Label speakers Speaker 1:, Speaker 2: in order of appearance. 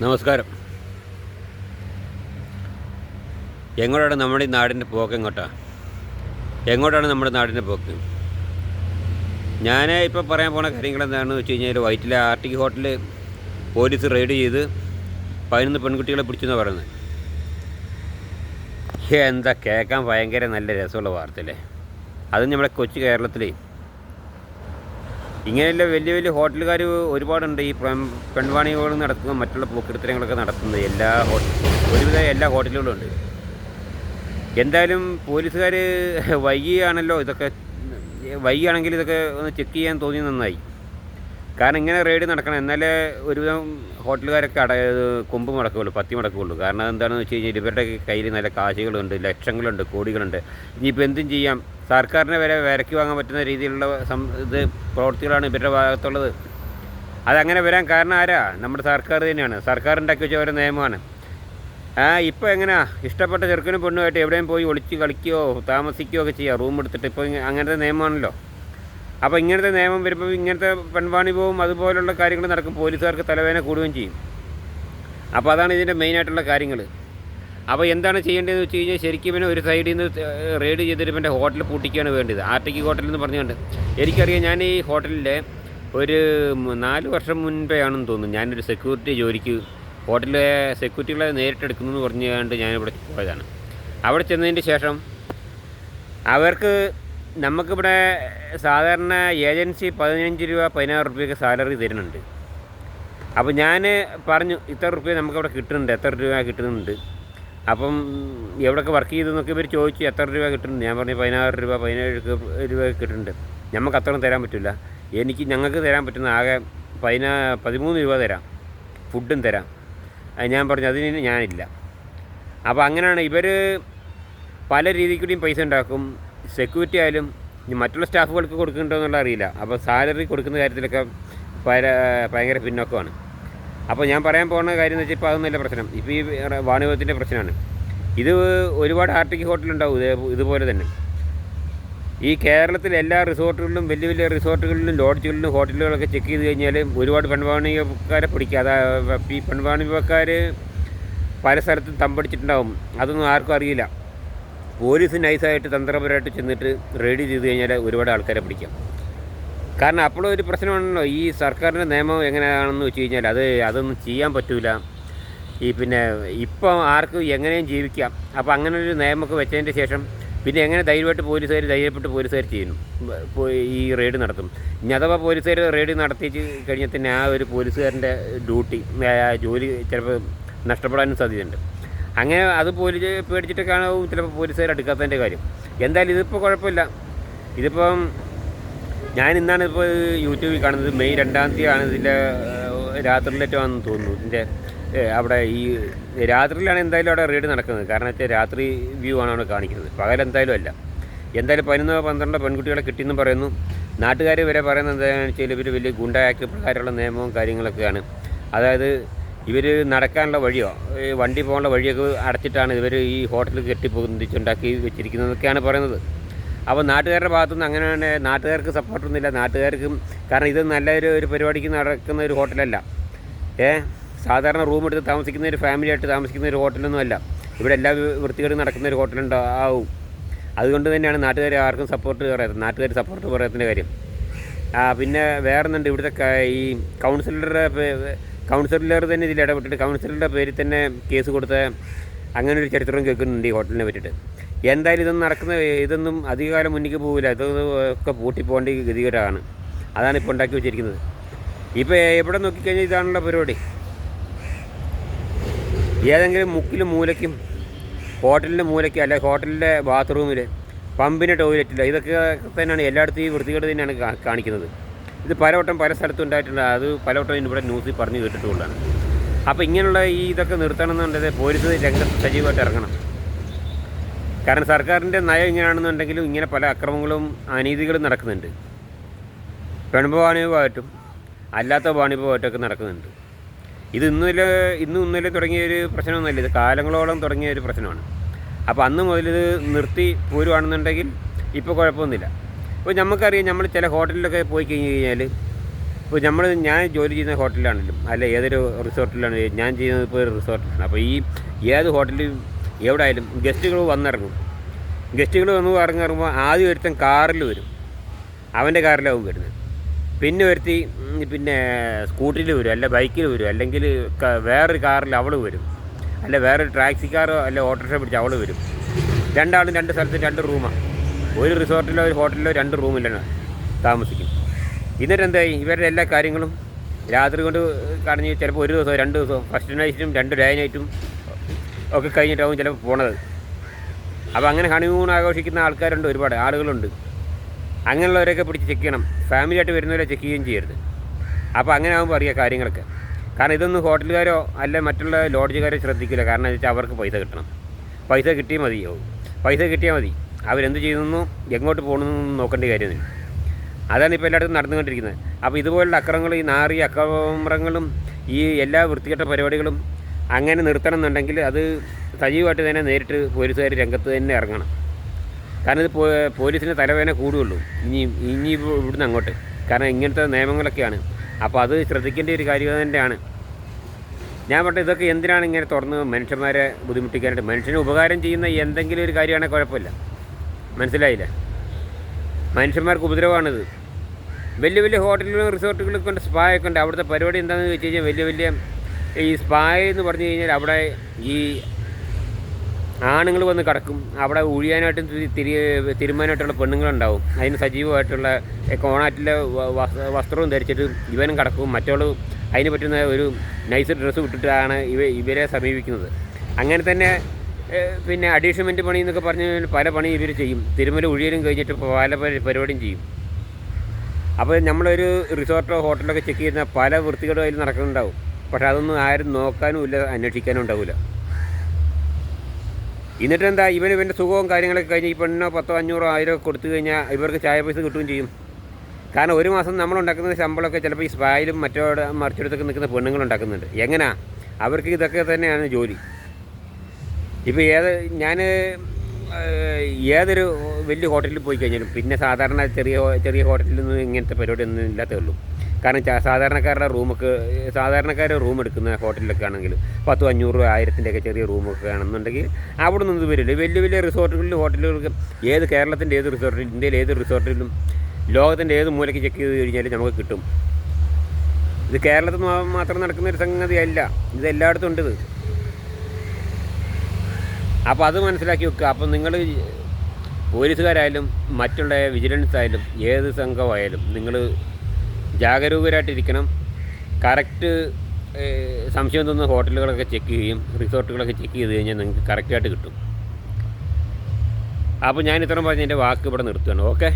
Speaker 1: നമസ്കാരം. എങ്ങോട്ടാണ് നമ്മുടെ ഈ നാടിന്റെ പോക്ക് എങ്ങോട്ടാണ് എങ്ങോട്ടാണ് നമ്മുടെ നാടിന്റെ പോക്ക്? ഞാൻ ഇപ്പോൾ പറയാൻ പോണ കാര്യങ്ങൾ എന്താണെന്ന് വെച്ച് കഴിഞ്ഞാൽ വൈറ്റിലെ ആർട്ടിക് ഹോട്ടലിൽ പോലീസ് റെയ്ഡ് ചെയ്ത് പതിനൊന്ന് പെൺകുട്ടികളെ പിടിച്ചെന്ന് പറയുന്നത്. എന്താ കേൾക്കാൻ ഭയങ്കര നല്ല രസമുള്ള വാർത്തയല്ലേ? അത് നമ്മുടെ കൊച്ചു കേരളത്തിലേ ഇങ്ങനെയുള്ള വലിയ വലിയ ഹോട്ടലുകാർ ഒരുപാടുണ്ട്. ഈ പെൺ- പെൺവാണികൾ നടത്തുന്ന മറ്റുള്ള പോക്കിടത്തരങ്ങളൊക്കെ നടത്തുന്നത് എല്ലാ ഒരുവിധം എല്ലാ ഹോട്ടലുകളും ഉണ്ട്. എന്തായാലും പോലീസുകാർ വൈകിയാണല്ലോ ഇതൊക്കെ വൈകിയാണെങ്കിൽ ഇതൊക്കെ ഒന്ന് ചെക്ക് ചെയ്യാൻ തോന്നി നന്നായി. കാരണം ഇങ്ങനെ റെയ്ഡ് നടക്കണം. എന്നാലേ ഒരുവിധം ഹോട്ടലുകാരൊക്കെ അട കൊമ്പ് മുടക്കുകയുള്ളൂ പത്തി മുടക്കുകയുള്ളൂ കാരണം എന്താണെന്ന് വെച്ച് കഴിഞ്ഞാൽ ഇവരുടെ കയ്യിൽ നല്ല കാശുകളുണ്ട് ലക്ഷങ്ങളുണ്ട് കോടികളുണ്ട്. ഇനിയിപ്പോൾ എന്തും ചെയ്യാം. സർക്കാരിനെ വരെ വിലക്ക് വാങ്ങാൻ പറ്റുന്ന രീതിയിലുള്ള സം ഇത് പ്രവൃത്തികളാണ് ഇവരുടെ ഭാഗത്തുള്ളത്. അതങ്ങനെ വരാൻ കാരണം ആരാ? നമ്മുടെ സർക്കാർ തന്നെയാണ്. സർക്കാർ ഉണ്ടാക്കി വെച്ച ഓരോ നിയമമാണ്. ആ ഇപ്പോൾ എങ്ങനെയാ ഇഷ്ടപ്പെട്ട ചെറുക്കനും പെണ്ണുമായിട്ട് എവിടെയും പോയി ഒളിച്ച് കളിക്കുകയോ താമസിക്കുകയോ ഒക്കെ ചെയ്യുക റൂം എടുത്തിട്ട് ഇപ്പോൾ അങ്ങനത്തെ നിയമമാണല്ലോ. അപ്പോൾ ഇങ്ങനത്തെ നിയമം വരുമ്പോൾ ഇങ്ങനത്തെ പെൺവാണിഭവും അതുപോലുള്ള കാര്യങ്ങൾ നടക്കും. പോലീസുകാർക്ക് തലവേദന കൂടുകയും ചെയ്യും. അപ്പോൾ അതാണ് ഇതിന്റെ മെയിനായിട്ടുള്ള കാര്യങ്ങൾ അപ്പോൾ എന്താണ് ചെയ്യേണ്ടതെന്ന് വെച്ച് കഴിഞ്ഞാൽ ശരിക്കും ഇവനെ ഒരു സൈഡിൽ നിന്ന് റെയ്ഡ് ചെയ്തിട്ട് ഇവന്റെ ഹോട്ടൽ പൂട്ടിക്കുകയാണ് വേണ്ടത്. ആർട്ടിക്ക് ഹോട്ടൽ എന്ന് പറഞ്ഞുകൊണ്ട് എനിക്കറിയാം ഞാൻ ഈ ഹോട്ടലിലെ ഒരു നാല് വർഷം മുൻപേ ആണെന്ന് തോന്നുന്നു. ഞാനൊരു സെക്യൂരിറ്റി ജോലിക്ക് ഹോട്ടലിലെ സെക്യൂരിറ്റികളെ നേരിട്ടെടുക്കുന്നു എന്ന് പറഞ്ഞുകൊണ്ട് ഞാനിവിടെ പോയതാണ്. അവിടെ ചെന്നതിന് ശേഷം അവർക്ക് നമുക്കിവിടെ സാധാരണ ഏജൻസി പതിനഞ്ച് രൂപ പതിനാറ് റുപ്യൊക്കെ സാലറി തരുന്നുണ്ട്. അപ്പോൾ ഞാൻ പറഞ്ഞു ഇത്ര റുപ്യ നമുക്കവിടെ കിട്ടുന്നുണ്ട് എത്ര രൂപ കിട്ടുന്നുണ്ട്? അപ്പം എവിടെയൊക്കെ വർക്ക് ചെയ്തു എന്നൊക്കെ ഇവർ ചോദിച്ചു എത്ര രൂപ കിട്ടുന്നുണ്ട്? ഞാൻ പറഞ്ഞു പതിനാറ് രൂപ പതിനേഴ് രൂപ കിട്ടുന്നുണ്ട്. നമുക്ക് അത്രയും തരാൻ പറ്റില്ല എനിക്ക് ഞങ്ങൾക്ക് തരാൻ പറ്റുന്ന ആകെ പതിനാ പതിമൂന്ന് രൂപ തരാം. ഫുഡും തരാം. ഞാൻ പറഞ്ഞു അതിന് ഞാനില്ല. അപ്പോൾ അങ്ങനെയാണ് ഇവർ പല രീതിക്കൂടിയും പൈസ ഉണ്ടാക്കും. സെക്യൂരിറ്റി ആയാലും ഇനി മറ്റുള്ള സ്റ്റാഫുകൾക്ക് കൊടുക്കുന്നുണ്ടോ എന്നുള്ള അറിയില്ല. അപ്പോൾ സാലറി കൊടുക്കുന്ന കാര്യത്തിലൊക്കെ ഭയങ്കര പിന്നോക്കമാണ്. അപ്പോൾ ഞാൻ പറയാൻ പോകുന്ന കാര്യം എന്ന് വെച്ചാൽ ഇപ്പോൾ അതൊന്നുമില്ല പ്രശ്നം. ഇപ്പോൾ ഈ വാണിഭത്തിന്റെ പ്രശ്നമാണ്. ഇത് ഒരുപാട് ആർട്ടിക് ഹോട്ടലുണ്ടാവും. ഇതേ ഇതുപോലെ തന്നെ. ഈ കേരളത്തിലെ എല്ലാ റിസോർട്ടുകളിലും വലിയ വലിയ റിസോർട്ടുകളിലും ലോഡ്ജുകളിലും ഹോട്ടലുകളൊക്കെ ചെക്ക് ചെയ്ത് കഴിഞ്ഞാൽ ഒരുപാട് പെൺവാണിപക്കാരെ പിടിക്കുക. അതാ ഈ പെൺവാണിപക്കാർ പല സ്ഥലത്തും തമ്പടിച്ചിട്ടുണ്ടാവും. അതൊന്നും ആർക്കും അറിയില്ല. പോലീസ് നൈസായിട്ട് തന്ത്രപരമായിട്ട് ചെന്നിട്ട് റെയ്ഡ് ചെയ്ത് കഴിഞ്ഞാൽ ഒരുപാട് ആൾക്കാരെ പിടിക്കാം. കാരണം അപ്പോഴും ഒരു പ്രശ്നമാണല്ലോ ഈ സർക്കാരിന്റെ നിയമം എങ്ങനെയാണെന്ന് വെച്ച് കഴിഞ്ഞാൽ അത് അതൊന്നും ചെയ്യാൻ പറ്റൂല. ഈ പിന്നെ ഇപ്പം ആർക്കും എങ്ങനെയും ജീവിക്കാം. അപ്പോൾ അങ്ങനെ ഒരു നിയമമൊക്കെ വെച്ചതിന്റെ ശേഷം പിന്നെ എങ്ങനെ ധൈര്യമായിട്ട് പോലീസുകാർ ധൈര്യപ്പെട്ട് പോലീസുകാർ ചെയ്യുന്നു? ഈ റെയ്ഡ് നടത്തും. ഇനി അഥവാ പോലീസുകാർ റെയ്ഡ് നടത്തി കഴിഞ്ഞാൽ തന്നെ ആ ഒരു പോലീസുകാരന്റെ ഡ്യൂട്ടി ജോലി ചിലപ്പോൾ നഷ്ടപ്പെടാനും സാധ്യതയുണ്ട്. അങ്ങനെ അത് പോലീസ് പേടിച്ചിട്ടൊക്കെയാണ് ചിലപ്പോൾ പോലീസുകാർ എടുക്കാത്തതിന്റെ കാര്യം. എന്തായാലും ഇതിപ്പോൾ കുഴപ്പമില്ല. ഇതിപ്പം ഞാൻ ഇന്നാണ് ഇപ്പോൾ യൂട്യൂബിൽ കാണുന്നത്. മെയ് രണ്ടാം തീയതിയാണ് ഇതിന്റെ രാത്രിയിലേറ്റാണെന്ന് തോന്നുന്നു. ഇതിന്റെ അവിടെ ഈ രാത്രിയിലാണ് എന്തായാലും അവിടെ റെയ്ഡ് നടക്കുന്നത്. കാരണം വെച്ചാൽ രാത്രി വ്യൂ ആണ് അവിടെ കാണിക്കുന്നത്. പകലെന്തായാലും അല്ല. എന്തായാലും പതിനൊന്നോ പന്ത്രണ്ടോ പെൺകുട്ടികളെ കിട്ടിയെന്ന് പറയുന്നു. നാട്ടുകാർ വരെ പറയുന്നത് എന്താണെന്ന് വെച്ചാൽ ഇവർ വലിയ ഗുണ്ട പ്രകാരമുള്ള നിയമവും കാര്യങ്ങളൊക്കെയാണ്. അതായത് ഇവർ നടക്കാനുള്ള വഴിയോ? ഈ വണ്ടി പോകാനുള്ള വഴിയൊക്കെ അടച്ചിട്ടാണ് ഇവർ ഈ ഹോട്ടലിൽ കെട്ടിപ്പൊന്തിച്ചുണ്ടാക്കി വെച്ചിരിക്കുന്നതൊക്കെയാണ് പറയുന്നത്. അപ്പോൾ നാട്ടുകാരുടെ ഭാഗത്തുനിന്ന് അങ്ങനെയാണ് നാട്ടുകാർക്ക് സപ്പോർട്ടൊന്നുമില്ല നാട്ടുകാർക്കും കാരണം ഇത് നല്ലൊരു ഒരു പരിപാടിക്ക് നടക്കുന്ന ഒരു ഹോട്ടലല്ല. ഏ? സാധാരണ റൂം എടുത്ത് താമസിക്കുന്ന ഒരു ഫാമിലി ആയിട്ട് താമസിക്കുന്ന ഒരു ഹോട്ടലൊന്നുമല്ല ഇവിടെ എല്ലാ വൃത്തികേടും നടക്കുന്ന ഒരു ഹോട്ടലുണ്ടാവും അതുകൊണ്ട് തന്നെയാണ് നാട്ടുകാർ ആർക്കും സപ്പോർട്ട് പറയാത്തത്. നാട്ടുകാർ സപ്പോർട്ട് പറയാത്തതിന്റെ കാര്യം. പിന്നെ വേറെ ഒന്നുണ്ട് ഇവിടുത്തെ ഈ കൗൺസിലറുടെ കൗൺസിലർ തന്നെ ഇതിൽ ഇടപെട്ടിട്ട് കൗൺസിലറുടെ പേരിൽ തന്നെ കേസ് കൊടുത്ത അങ്ങനെ ഒരു ചരിത്രം കേൾക്കുന്നുണ്ട് ഈ ഹോട്ടലിനെ പറ്റിയിട്ട്. എന്തായാലും ഇതൊന്നും നടക്കുന്ന ഇതൊന്നും അധികകാലം മുന്നിക്ക് പോകില്ല ഇതൊക്കെ പൂട്ടിപ്പോകേണ്ട പൂട്ടി പോകേണ്ട ഗതികേടാണ്. അതാണ് ഇപ്പോൾ ഉണ്ടാക്കി വെച്ചിരിക്കുന്നത്. ഇപ്പോൾ എവിടെ നോക്കിക്കഴിഞ്ഞാൽ ഇതാണല്ലോ പരിപാടി. ഏതെങ്കിലും മുക്കിലും മൂലയ്ക്കും ഹോട്ടലിന്റെ മൂലയ്ക്ക് അല്ലെ ഹോട്ടലിന്റെ ബാത്റൂമിൽ പമ്പിന്റെ ടോയ്ലറ്റില്ല ഇതൊക്കെ തന്നെയാണ് എല്ലായിടത്തും ഈ വൃത്തികേട് തന്നെയാണ് കാണിക്കുന്നത്. ഇത് പലവട്ടം പല സ്ഥലത്തും ഉണ്ടായിട്ടുണ്ട്. അത് പലവട്ടം ഇവിടെ ന്യൂസിൽ പറഞ്ഞു കേട്ടിട്ടുള്ളതാണ് അപ്പോൾ ഇങ്ങനെയുള്ള ഈ ഇതൊക്കെ നിർത്തണമെന്നുണ്ടെങ്കിൽ പോലീസ് രംഗത്ത് സജീവമായിട്ട് ഇറങ്ങണം. കാരണം സർക്കാരിന്റെ നയം ഇങ്ങനെയാണെന്നുണ്ടെങ്കിലും ഇങ്ങനെ പല അക്രമങ്ങളും അനീതികളും നടക്കുന്നുണ്ട്. പെൺവാണിഭമായിട്ടും അല്ലാത്ത വാണിഭമായിട്ടൊക്കെ നടക്കുന്നുണ്ട്. ഇത് ഇന്നലെ ഇന്നും ഇന്നലെ തുടങ്ങിയ ഒരു പ്രശ്നമൊന്നുമല്ല. ഇത് കാലങ്ങളോളം തുടങ്ങിയ ഒരു പ്രശ്നമാണ്. അപ്പോൾ അന്ന് മുതൽ ഇത് നിർത്തി പോരുവാണെന്നുണ്ടെങ്കിൽ ഇപ്പോൾ കുഴപ്പമൊന്നുമില്ല. ഇപ്പോൾ നമുക്കറിയാം നമ്മൾ ചില ഹോട്ടലിലൊക്കെ പോയി കഴിഞ്ഞ് കഴിഞ്ഞാൽ ഇപ്പോൾ നമ്മൾ ഞാൻ ജോലി ചെയ്യുന്ന ഹോട്ടലിലാണെങ്കിലും അല്ല ഏതൊരു റിസോർട്ടിലാണ് ഞാൻ ചെയ്യുന്നത് ഇപ്പോൾ ഒരു റിസോർട്ടിലാണ്. അപ്പോൾ ഈ ഏത് ഹോട്ടലിൽ എവിടെ ആയാലും ഗസ്റ്റുകൾ വന്നിറങ്ങും. ഗസ്റ്റുകൾ വന്ന് ഇറങ്ങിറങ്ങുമ്പോൾ ആദ്യം ഒരുത്തൻ കാറിൽ വരും. അവന്റെ കാറിലാവും വരുന്നത്. പിന്നെ ഒരുത്തി പിന്നെ സ്കൂട്ടറിൽ വരും അല്ല ബൈക്കിൽ വരും അല്ലെങ്കിൽ വേറൊരു കാറിൽ അവൾ വരും. അല്ല വേറൊരു ടാക്സി കാറോ അല്ല ഓട്ടോറിക്ഷ പിടിച്ച് അവൾ വരും. രണ്ടാളും രണ്ട് സ്ഥലത്ത് രണ്ട് റൂമാണ് ഒരു റിസോർട്ടിലോ ഒരു ഹോട്ടലിലോ രണ്ട് റൂമിലാണ് താമസിക്കും. എന്നിട്ട് എന്തായി? ഇവരുടെ എല്ലാ കാര്യങ്ങളും രാത്രി കൊണ്ട് കടഞ്ഞ് ചിലപ്പോൾ ഒരു ദിവസം രണ്ട് ദിവസം ഫസ്റ്റ് നൈറ്റും രണ്ട് ഡേ നൈറ്റും ഒക്കെ കഴിഞ്ഞിട്ടാവും ചിലപ്പോൾ പോണത്. അപ്പോൾ അങ്ങനെ ഹണിമൂൺ ആഘോഷിക്കുന്ന ആൾക്കാരുണ്ട് ഒരുപാട് ആളുകളുണ്ട്. അങ്ങനെയുള്ളവരെയൊക്കെ പിടിച്ച് ചെക്ക് ചെയ്യണം. ഫാമിലിയായിട്ട് വരുന്നവരെ ചെക്ക് ചെയ്യുകയും ചെയ്യരുത്. അപ്പോൾ അങ്ങനെ ആകുമ്പോൾ അറിയാം കാര്യങ്ങളൊക്കെ. കാരണം ഇതൊന്നും ഹോട്ടലുകാരോ അല്ല മറ്റുള്ള ലോഡ്ജുകാരോ ശ്രദ്ധിക്കില്ല. കാരണം എന്താ വെച്ചാൽ അവർക്ക് പൈസ കിട്ടണം. പൈസ കിട്ടിയാൽ മതിയാവും. പൈസ കിട്ടിയാൽ മതി. അവരെന്ത് ചെയ്യുന്നു? എങ്ങോട്ട് പോകണമെന്നൊന്നും നോക്കേണ്ട കാര്യമൊന്നുമില്ല അതാണ് ഇപ്പോൾ എല്ലായിടത്തും നടന്നുകൊണ്ടിരിക്കുന്നത്. അപ്പോൾ ഇതുപോലുള്ള അക്രമങ്ങൾ ഈ നാറി അക്രമങ്ങളും ഈ എല്ലാ വൃത്തികെട്ട പരിപാടികളും അങ്ങനെ നിർത്തണം എന്നുണ്ടെങ്കിൽ അത് സജീവമായിട്ട് തന്നെ നേരിട്ട് പോലീസുകാർ രംഗത്ത് തന്നെ ഇറങ്ങണം. കാരണം ഇത് പോ- പോലീസിന് തലവേദന കൂടുകയുള്ളൂ. ഇനി ഇനി ഇവ- ഇവിടുന്ന് അങ്ങോട്ട്. കാരണം ഇങ്ങനത്തെ നിയമങ്ങളൊക്കെയാണ്. അപ്പോൾ അത് ശ്രദ്ധിക്കേണ്ട ഒരു കാര്യം തന്നെയാണ്. ഞാൻ പറഞ്ഞത് ഇതൊക്കെ എന്തിനാണ് ഇങ്ങനെ തുറന്ന് മനുഷ്യന്മാരെ ബുദ്ധിമുട്ടിക്കാനായിട്ട്? മനുഷ്യന് ഉപകാരം ചെയ്യുന്ന എന്തെങ്കിലും ഒരു കാര്യമാണെങ്കിൽ കുഴപ്പമില്ല. മനസ്സിലായില്ല? മനുഷ്യന്മാർക്ക് ഉപദ്രവമാണിത്. വലിയ വലിയ ഹോട്ടലുകളും റിസോർട്ടുകളൊക്കെ ഉണ്ട് സ്പാ ഒക്കെ ഉണ്ട്. അവിടുത്തെ പരിപാടി എന്താണെന്ന് വെച്ച് കഴിഞ്ഞാൽ വലിയ വലിയ ഈ സ്പാ എന്ന് പറഞ്ഞു കഴിഞ്ഞാൽ അവിടെ ഈ ആണുങ്ങൾ വന്ന് കിടക്കും. അവിടെ ഒഴിയാനായിട്ടും തിരി തിരി തിരുമാനായിട്ടുള്ള പെണ്ണുങ്ങളുണ്ടാവും. അതിന് സജീവമായിട്ടുള്ള കോണാറ്റിലെ വസ്ത്രവും ധരിച്ചിട്ട് ഇവനും കിടക്കും. മറ്റുള്ള അതിന് പറ്റുന്ന ഒരു നൈസ് ഡ്രസ്സ് ഇട്ടിട്ടാണ് ഇവ ഇവരെ സമീപിക്കുന്നത്. അങ്ങനെ തന്നെ പിന്നെ അഡീഷൻമെന്റ് പണി എന്നൊക്കെ കഴിഞ്ഞാൽ പല പണി ഇവർ ചെയ്യും. തിരുമല ഉഴിയലും കഴിഞ്ഞിട്ട് പല പരി- പരിപാടിയും ചെയ്യും. അപ്പോൾ നമ്മളൊരു റിസോർട്ടോ ഹോട്ടലൊക്കെ ചെക്ക് ചെയ്യുന്ന പല വൃത്തികളും അതിൽ നടക്കുന്നുണ്ടാവും. പക്ഷെ അതൊന്നും ആരും നോക്കാനും ഇല്ല അന്വേഷിക്കാനും ഉണ്ടാവില്ല എന്നിട്ട് എന്താ ഇവന് ഇവന്റെ സുഖവും കാര്യങ്ങളൊക്കെ കഴിഞ്ഞ് ഈ പെണ്ണോ പത്തോ അഞ്ഞൂറോ ആയിരം ഒക്കെ കൊടുത്തു കഴിഞ്ഞാൽ ഇവർക്ക് ചായ പൈസ കിട്ടുകയും ചെയ്യും. കാരണം ഒരു മാസം നമ്മൾ ഉണ്ടാക്കുന്ന ശമ്പളമൊക്കെ ചിലപ്പോൾ ഈ സ്പായിലും മറ്റോടെ മറിച്ചെടുത്തൊക്കെ നിൽക്കുന്ന പെണ്ണുങ്ങൾ ഉണ്ടാക്കുന്നുണ്ട്. എങ്ങനെയാണ് അവർക്ക് ഇതൊക്കെ തന്നെയാണ് ജോലി. ഇപ്പോൾ ഏത് ഞാൻ ഏതൊരു വലിയ ഹോട്ടലിൽ പോയി കഴിഞ്ഞാലും പിന്നെ സാധാരണ ചെറിയ ചെറിയ ഹോട്ടലിൽ ഹോട്ടലിലൊന്നും ഇങ്ങനത്തെ പരിപാടി ഒന്നും ഇല്ലാത്തേ ഉള്ളൂ. കാരണം സാധാരണക്കാരുടെ റൂമൊക്കെ സാധാരണക്കാരുടെ റൂം എടുക്കുന്ന ഹോട്ടലിലൊക്കെ ആണെങ്കിൽ പത്തും അഞ്ഞൂറ് രൂപ ആയിരത്തിന്റെയൊക്കെ ചെറിയ റൂമൊക്കെ ആണെന്നുണ്ടെങ്കിൽ അവിടെ നിന്ന് വരില്ല. വലിയ വലിയ റിസോർട്ടുകളിലും ഹോട്ടലുകൾക്ക് ഏത് കേരളത്തിന്റെ ഏത് റിസോർട്ടിലും ഇന്ത്യയിലെ ഏത് റിസോർട്ടിലും ലോകത്തിന്റെ ഏത് മൂലയ്ക്ക് ചെക്ക് ചെയ്ത് കഴിഞ്ഞാൽ നമുക്ക് കിട്ടും. ഇത് കേരളത്തിൽ മാത്രം നടക്കുന്ന ഒരു സംഗതിയല്ല. ഇത് എല്ലായിടത്തും ഉണ്ട് ഇത് അപ്പോൾ അത് മനസ്സിലാക്കി വെക്കുക. അപ്പം നിങ്ങൾ പോലീസുകാരായാലും മറ്റുള്ള വിജിലൻസ് ആയാലും ഏത് സംഘമായാലും നിങ്ങൾ ജാഗരൂകരായിട്ടിരിക്കണം. കറക്റ്റ് സംശയം തോന്നുന്ന ഹോട്ടലുകളൊക്കെ ചെക്ക് ചെയ്യും. റിസോർട്ടുകളൊക്കെ ചെക്ക് ചെയ്ത് കഴിഞ്ഞാൽ നിങ്ങൾക്ക് കറക്റ്റായിട്ട് കിട്ടും. അപ്പോൾ ഞാൻ ഇത്രയും പറഞ്ഞ് എന്റെ വാക്ക് ഇവിടെ നിർത്തുകയാണ്. ഓക്കെ?